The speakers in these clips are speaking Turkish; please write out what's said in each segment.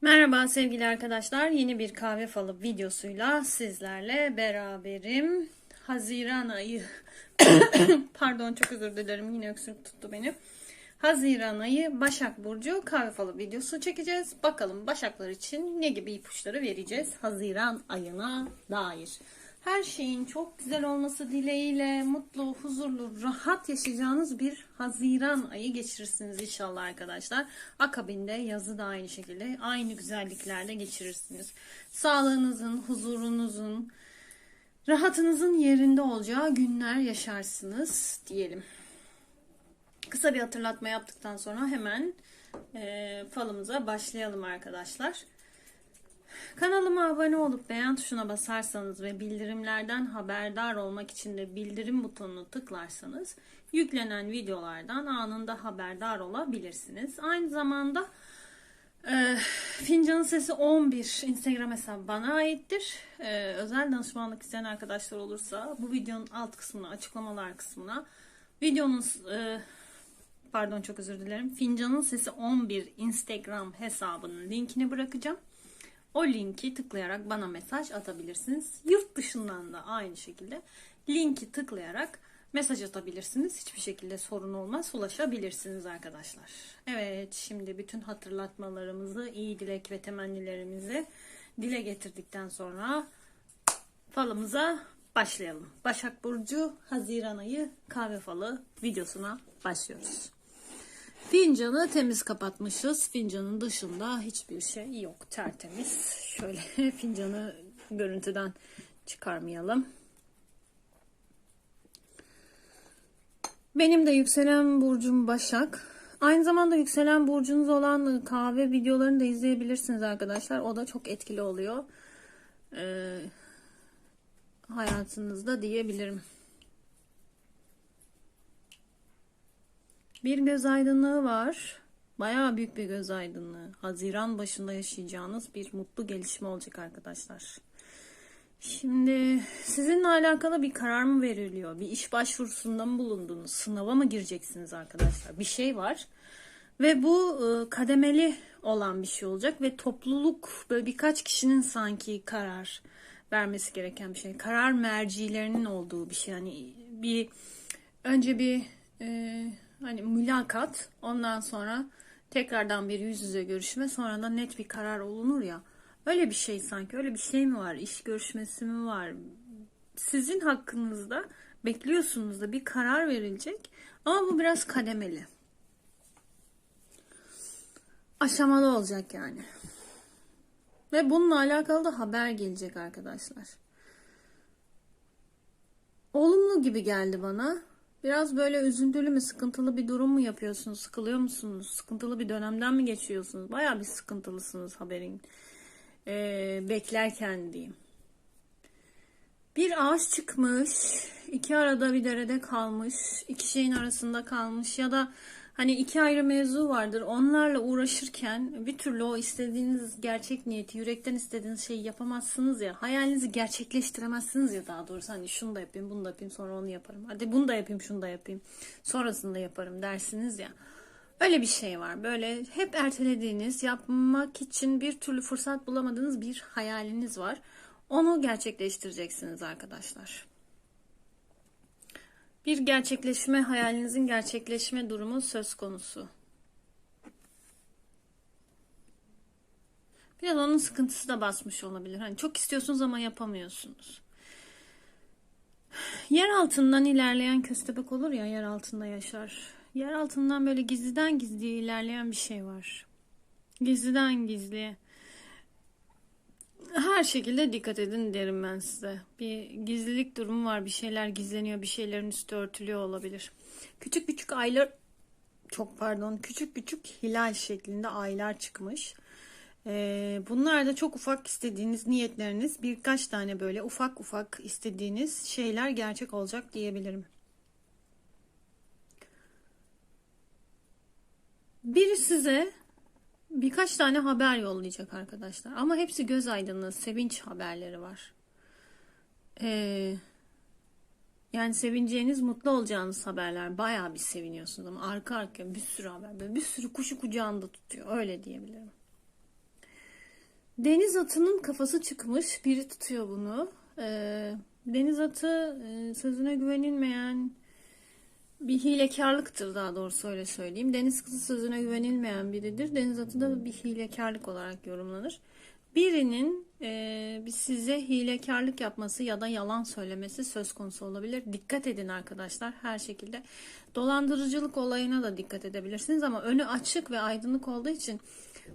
Merhaba sevgili arkadaşlar. Yeni bir kahve falı videosuyla sizlerle beraberim. Haziran ayı pardon çok özür dilerim yine öksürük tuttu beni. Haziran ayı Başak Burcu kahve falı videosu çekeceğiz. Bakalım Başaklar için ne gibi ipuçları vereceğiz Haziran ayına dair. Her şeyin çok güzel olması dileğiyle mutlu, huzurlu, rahat yaşayacağınız bir Haziran ayı geçirirsiniz inşallah arkadaşlar. Akabinde yazı da aynı şekilde aynı güzelliklerle geçirirsiniz. Sağlığınızın, huzurunuzun, rahatınızın yerinde olacağı günler yaşarsınız diyelim. Kısa bir hatırlatma yaptıktan sonra hemen e, falımıza başlayalım arkadaşlar. Kanalıma abone olup beğen tuşuna basarsanız ve bildirimlerden haberdar olmak için de bildirim butonunu tıklarsanız yüklenen videolardan anında haberdar olabilirsiniz. Aynı zamanda e, Fincanın Sesi 11 Instagram hesabı bana aittir. E, özel danışmanlık isteyen arkadaşlar olursa bu videonun alt kısmına, açıklamalar kısmına videonun e, pardon çok özür dilerim. Fincanın Sesi 11 Instagram hesabının linkini bırakacağım. O linki tıklayarak bana mesaj atabilirsiniz. Yurt dışından da aynı şekilde linki tıklayarak mesaj atabilirsiniz. Hiçbir şekilde sorun olmaz. Ulaşabilirsiniz arkadaşlar. Evet şimdi bütün hatırlatmalarımızı, iyi dilek ve temennilerimizi dile getirdikten sonra falımıza başlayalım. Başak Burcu Haziran ayı kahve falı videosuna başlıyoruz. Fincanı temiz kapatmışız. Fincanın dışında hiçbir şey yok. Tertemiz. Şöyle fincanı görüntüden çıkarmayalım. Benim de yükselen burcum Başak. Aynı zamanda yükselen burcunuz olan kahve videolarını da izleyebilirsiniz arkadaşlar. O da çok etkili oluyor. Ee, hayatınızda diyebilirim. Bir göz aydınlığı var. Bayağı büyük bir göz aydınlığı. Haziran başında yaşayacağınız bir mutlu gelişme olacak arkadaşlar. Şimdi sizinle alakalı bir karar mı veriliyor? Bir iş başvurusunda mı bulundunuz? Sınava mı gireceksiniz arkadaşlar? Bir şey var. Ve bu e, kademeli olan bir şey olacak ve topluluk böyle birkaç kişinin sanki karar vermesi gereken bir şey. Karar mercilerinin olduğu bir şey. Hani bir önce bir e, hani mülakat ondan sonra tekrardan bir yüz yüze görüşme sonra da net bir karar olunur ya. Öyle bir şey sanki öyle bir şey mi var? İş görüşmesi mi var? Sizin hakkınızda bekliyorsunuz da bir karar verilecek ama bu biraz kademeli. Aşamalı olacak yani. Ve bununla alakalı da haber gelecek arkadaşlar. Olumlu gibi geldi bana. Biraz böyle üzüntülü mü, sıkıntılı bir durum mu yapıyorsunuz? Sıkılıyor musunuz? Sıkıntılı bir dönemden mi geçiyorsunuz? Baya bir sıkıntılısınız haberin ee, beklerken diyeyim. Bir ağaç çıkmış, iki arada bir derede kalmış, iki şeyin arasında kalmış ya da hani iki ayrı mevzu vardır. Onlarla uğraşırken bir türlü o istediğiniz gerçek niyeti, yürekten istediğiniz şeyi yapamazsınız ya. Hayalinizi gerçekleştiremezsiniz ya daha doğrusu. Hani şunu da yapayım, bunu da yapayım, sonra onu yaparım. Hadi bunu da yapayım, şunu da yapayım. Sonrasında yaparım dersiniz ya. Öyle bir şey var. Böyle hep ertelediğiniz, yapmak için bir türlü fırsat bulamadığınız bir hayaliniz var. Onu gerçekleştireceksiniz arkadaşlar. Bir gerçekleşme, hayalinizin gerçekleşme durumu söz konusu. Biraz onun sıkıntısı da basmış olabilir. Hani çok istiyorsunuz ama yapamıyorsunuz. Yer altından ilerleyen köstebek olur ya, yer altında yaşar. Yer altından böyle gizliden gizliye ilerleyen bir şey var. Gizliden gizliye her şekilde dikkat edin derim ben size. Bir gizlilik durumu var. Bir şeyler gizleniyor. Bir şeylerin üstü örtülüyor olabilir. Küçük küçük aylar çok pardon küçük küçük hilal şeklinde aylar çıkmış. Ee, bunlar da çok ufak istediğiniz niyetleriniz birkaç tane böyle ufak ufak istediğiniz şeyler gerçek olacak diyebilirim. Biri size birkaç tane haber yollayacak arkadaşlar. Ama hepsi göz aydınlığı, sevinç haberleri var. Ee, yani sevineceğiniz, mutlu olacağınız haberler. Bayağı bir seviniyorsunuz ama arka arkaya bir sürü haber. Böyle bir sürü kuşu kucağında tutuyor. Öyle diyebilirim. Deniz atının kafası çıkmış. Biri tutuyor bunu. Ee, deniz atı e, sözüne güvenilmeyen bir hilekarlıktır daha doğrusu öyle söyleyeyim. Deniz kızı sözüne güvenilmeyen biridir. Deniz atı da bir hilekarlık olarak yorumlanır. Birinin e, size hilekarlık yapması ya da yalan söylemesi söz konusu olabilir. Dikkat edin arkadaşlar her şekilde. Dolandırıcılık olayına da dikkat edebilirsiniz ama önü açık ve aydınlık olduğu için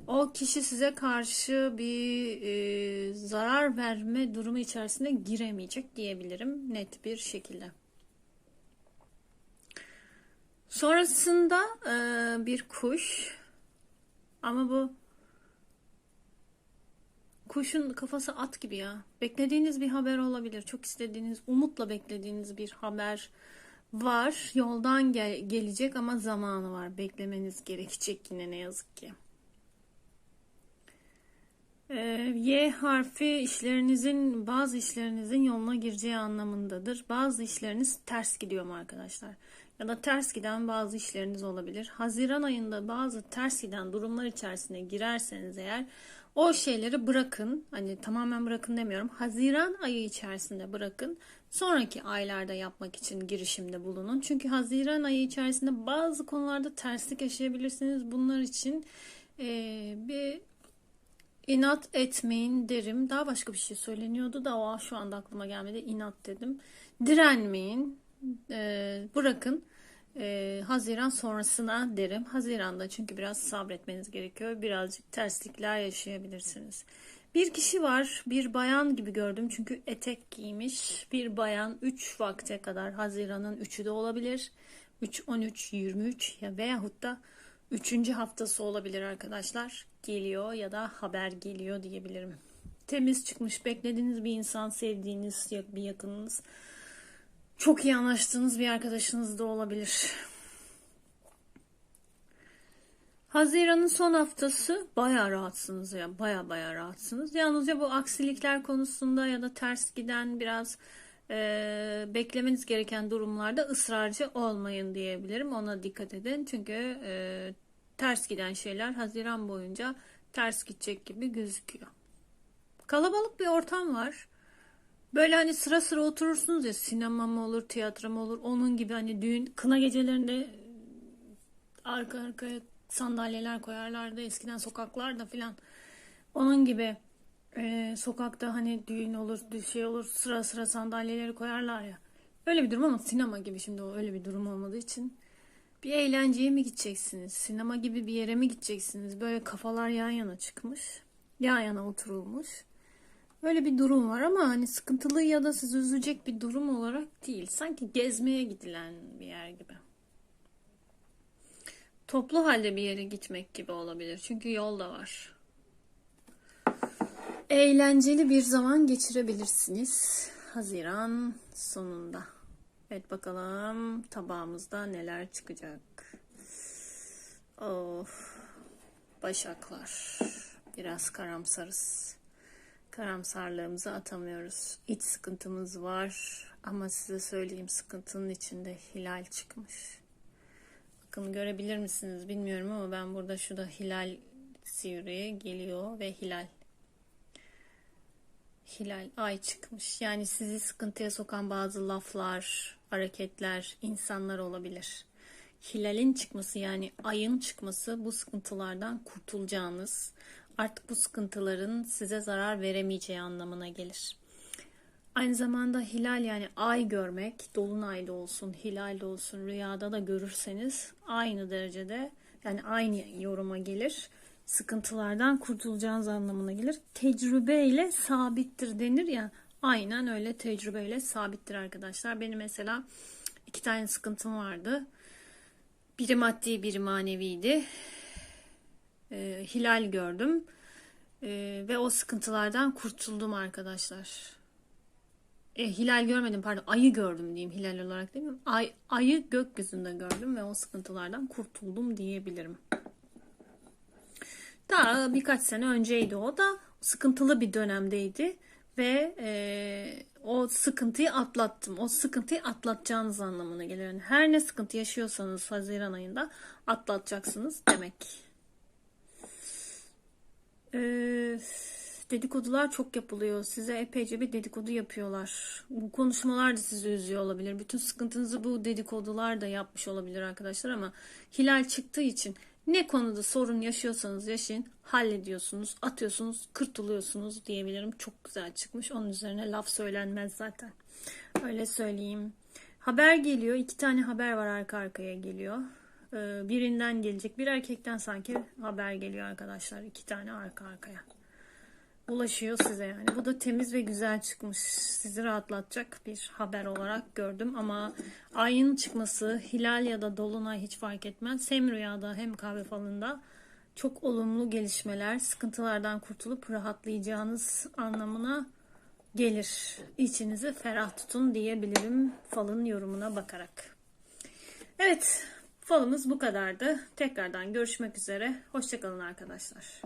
o kişi size karşı bir e, zarar verme durumu içerisine giremeyecek diyebilirim net bir şekilde. Sonrasında e, bir kuş ama bu kuşun kafası at gibi ya. Beklediğiniz bir haber olabilir. Çok istediğiniz, umutla beklediğiniz bir haber var. Yoldan gel- gelecek ama zamanı var. Beklemeniz gerekecek yine ne yazık ki. Ee, Y harfi işlerinizin bazı işlerinizin yoluna gireceği anlamındadır. Bazı işleriniz ters gidiyor mu arkadaşlar? Ya da ters giden bazı işleriniz olabilir. Haziran ayında bazı ters giden durumlar içerisine girerseniz eğer o şeyleri bırakın. Hani tamamen bırakın demiyorum. Haziran ayı içerisinde bırakın. Sonraki aylarda yapmak için girişimde bulunun. Çünkü Haziran ayı içerisinde bazı konularda terslik yaşayabilirsiniz. Bunlar için eee, bir İnat etmeyin derim. Daha başka bir şey söyleniyordu da o şu anda aklıma gelmedi. İnat dedim. Direnmeyin. Ee, bırakın. Ee, Haziran sonrasına derim. Haziranda çünkü biraz sabretmeniz gerekiyor. Birazcık terslikler yaşayabilirsiniz. Bir kişi var. Bir bayan gibi gördüm. Çünkü etek giymiş. Bir bayan 3 vakte kadar Haziran'ın 3'ü de olabilir. 3, 13, 23 ya veyahut da Üçüncü haftası olabilir arkadaşlar. Geliyor ya da haber geliyor diyebilirim. Temiz çıkmış, beklediğiniz bir insan, sevdiğiniz bir yakınınız. Çok iyi anlaştığınız bir arkadaşınız da olabilir. Haziran'ın son haftası bayağı rahatsınız ya. Bayağı bayağı rahatsınız. Yalnızca bu aksilikler konusunda ya da ters giden biraz e, beklemeniz gereken durumlarda ısrarcı olmayın diyebilirim. Ona dikkat edin. Çünkü e, ters giden şeyler Haziran boyunca ters gidecek gibi gözüküyor. Kalabalık bir ortam var. Böyle hani sıra sıra oturursunuz ya sinema mı olur, tiyatro mu olur onun gibi hani düğün, kına gecelerinde arka arkaya sandalyeler koyarlardı eskiden sokaklarda filan. Onun gibi e, sokakta hani düğün olur, şey olur sıra sıra sandalyeleri koyarlar ya. Öyle bir durum ama sinema gibi şimdi o öyle bir durum olmadığı için bir eğlenceye mi gideceksiniz? Sinema gibi bir yere mi gideceksiniz? Böyle kafalar yan yana çıkmış. Yan yana oturulmuş. Öyle bir durum var ama hani sıkıntılı ya da sizi üzecek bir durum olarak değil. Sanki gezmeye gidilen bir yer gibi. Toplu halde bir yere gitmek gibi olabilir. Çünkü yol da var. Eğlenceli bir zaman geçirebilirsiniz. Haziran sonunda. Evet bakalım tabağımızda neler çıkacak. Of. Başaklar. Biraz karamsarız. Karamsarlığımızı atamıyoruz. İç sıkıntımız var. Ama size söyleyeyim sıkıntının içinde hilal çıkmış. Bakın görebilir misiniz bilmiyorum ama ben burada şurada hilal sivri geliyor ve hilal hilal ay çıkmış. Yani sizi sıkıntıya sokan bazı laflar, hareketler, insanlar olabilir. Hilalin çıkması yani ayın çıkması bu sıkıntılardan kurtulacağınız, artık bu sıkıntıların size zarar veremeyeceği anlamına gelir. Aynı zamanda hilal yani ay görmek, dolunayda olsun, hilalde olsun, rüyada da görürseniz aynı derecede yani aynı yoruma gelir sıkıntılardan kurtulacağınız anlamına gelir. Tecrübeyle sabittir denir ya. Aynen öyle tecrübeyle sabittir arkadaşlar. Benim mesela iki tane sıkıntım vardı. Biri maddi, biri maneviydi. Ee, hilal gördüm. Ee, ve o sıkıntılardan kurtuldum arkadaşlar. E, hilal görmedim pardon ayı gördüm diyeyim hilal olarak değil mi? Ay, ayı gökyüzünde gördüm ve o sıkıntılardan kurtuldum diyebilirim. Daha birkaç sene önceydi o da sıkıntılı bir dönemdeydi ve e, o sıkıntıyı atlattım. O sıkıntıyı atlatacağınız anlamına geliyor. Yani her ne sıkıntı yaşıyorsanız Haziran ayında atlatacaksınız demek. Ee, dedikodular çok yapılıyor. Size epeyce bir dedikodu yapıyorlar. Bu konuşmalar da sizi üzüyor olabilir. Bütün sıkıntınızı bu dedikodular da yapmış olabilir arkadaşlar ama hilal çıktığı için ne konuda sorun yaşıyorsanız yaşayın hallediyorsunuz, atıyorsunuz, kırtılıyorsunuz diyebilirim. Çok güzel çıkmış. Onun üzerine laf söylenmez zaten. Öyle söyleyeyim. Haber geliyor. iki tane haber var arka arkaya geliyor. Ee, birinden gelecek. Bir erkekten sanki haber geliyor arkadaşlar. iki tane arka arkaya. Ulaşıyor size yani. Bu da temiz ve güzel çıkmış. Sizi rahatlatacak bir haber olarak gördüm. Ama ayın çıkması, hilal ya da dolunay hiç fark etmez. Hem rüyada hem kahve falında çok olumlu gelişmeler, sıkıntılardan kurtulup rahatlayacağınız anlamına gelir. İçinizi ferah tutun diyebilirim falın yorumuna bakarak. Evet, falımız bu kadardı. Tekrardan görüşmek üzere. Hoşçakalın arkadaşlar.